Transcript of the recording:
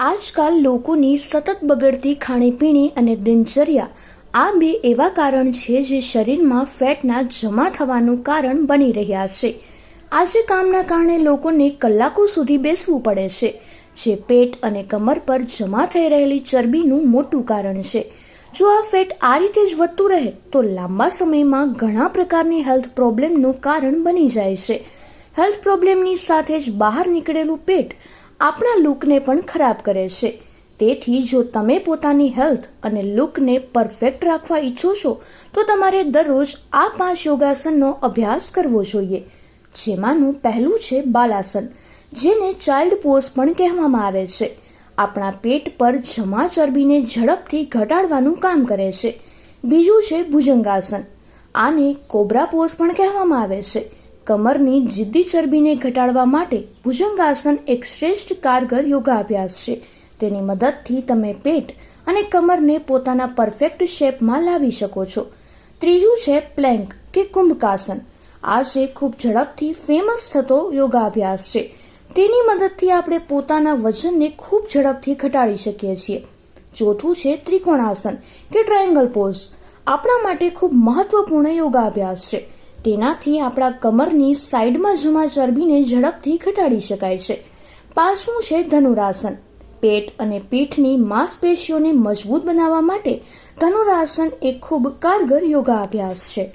આજકાલ લોકોની સતત બગડતી ખાણીપીણી અને દિનચર્યા આ બે એવા કારણ છે જે શરીરમાં ફેટના જમા થવાનું કારણ બની રહ્યા છે. આજે કામના કારણે લોકોને કલાકો સુધી બેસવું પડે છે, જે પેટ અને કમર પર જમા થઈ રહેલી ચરબીનું મોટું કારણ છે. જો આ ફેટ આ રીતે જ વધતું રહે, તો લાંબા સમયમાં ઘણા પ્રકારની હેલ્થ પ્રોબ્લેમનું કારણ બની જાય છે. હેલ્થ પ્રોબ્લેમની સાથે જ બહાર નીકળેલું પેટ આપણા લુકને પણ ખરાબ કરે છે. તેથી જો તમે પોતાની હેલ્થ અને લુકને પરફેક્ટ રાખવા ઈચ્છો છો, તો તમારે દરરોજ આ પાંચ યોગાસનનો અભ્યાસ કરવો જોઈએ. જેમાંનું પહેલું છે બાલાસન, જેને ચાઇલ્ડ પોઝ પણ કહેવામાં આવે છે. આપણા પેટ પર જમા ચરબીને ઝડપથી ઘટાડવાનું કામ કરે છે. બીજું છે ભુજંગાસન, આને કોબ્રા પોઝ પણ કહેવામાં આવે છે. કમરની જિદ્દી ચરબીને ઘટાડવા માટે ભુજંગાસન એક શ્રેષ્ઠ કારગર યોગાભ્યાસ છે. તેની મદદથી તમે પેટ અને કમરને પોતાના પરફેક્ટ શેપમાં લાવી શકો છો. ત્રીજું છે પ્લેન્ક કે કુંભકાસન. આ છે ખૂબ ઝડપથી ફેમસ થતો યોગાભ્યાસ છે. તેની મદદથી આપણે પોતાના વજનને ખૂબ ઝડપથી ઘટાડી શકીએ છીએ. ચોથું છે ત્રિકોણાસન કે ટ્રાયંગલ પોઝ. આપણા માટે ખૂબ મહત્વપૂર્ણ યોગાભ્યાસ છે. તેનાથી આપણા કમરની સાઈડમાં જમા ચરબીને ઝડપથી ઘટાડી શકાય છે. પાંચમું છે ધનુરાસન. પેટ અને પીઠની માંસપેશીઓને મજબૂત બનાવવા માટે ધનુરાસન એ ખૂબ કારગર યોગાભ્યાસ છે.